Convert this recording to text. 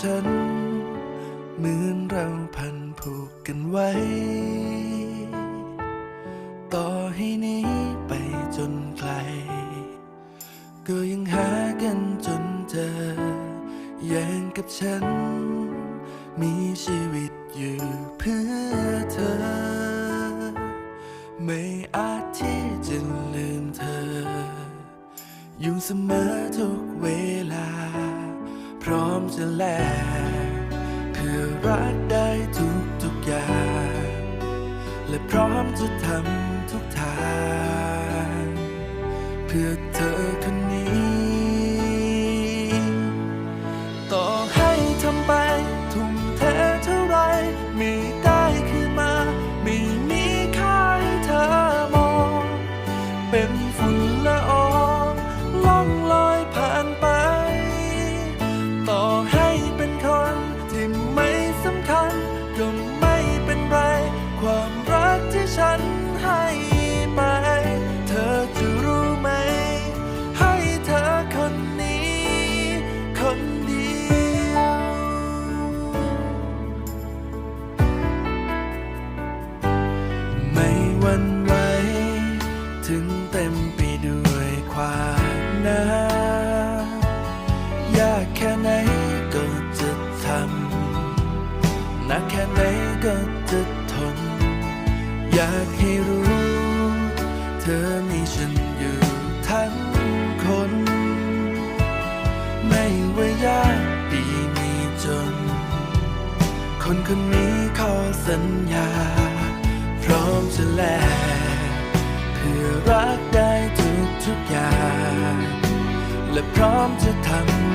ฉัน เหมือนเราพันผูกกันไว้ ต่อให้นี้ไปจนไกล ก็ยังหากันจนเจอ แย่งกับฉัน มีชีวิตอยู่เพื่อเธอ ไม่อาจที่จะลืมเธอ อยู่เสมอทุกเวลา พร้อมจะแลกเพื่อรักได้ทุกทุกๆอย่าง และพร้อมจะทำทุกทาง เพื่อเธอคนนี้ต่อให้ทำไปทุ่มเทเท่าไรไม่ได้คืนมาไม่มีค่าให้เธอมอง เป็นฝุ่นละ ด้วยความหนายากแค่ไหนก็จะทำหนักแค่ไหนก็จะทน อยากให้รู้ เธอมีฉันอยู่ทั้งคน ไม่ว่ายากดีมีจน คนคนนี้ขอสัญญา พร้อมจะแลกเพื่อรักได้ทุกทุกๆอย่าง และพร้อมจะทำ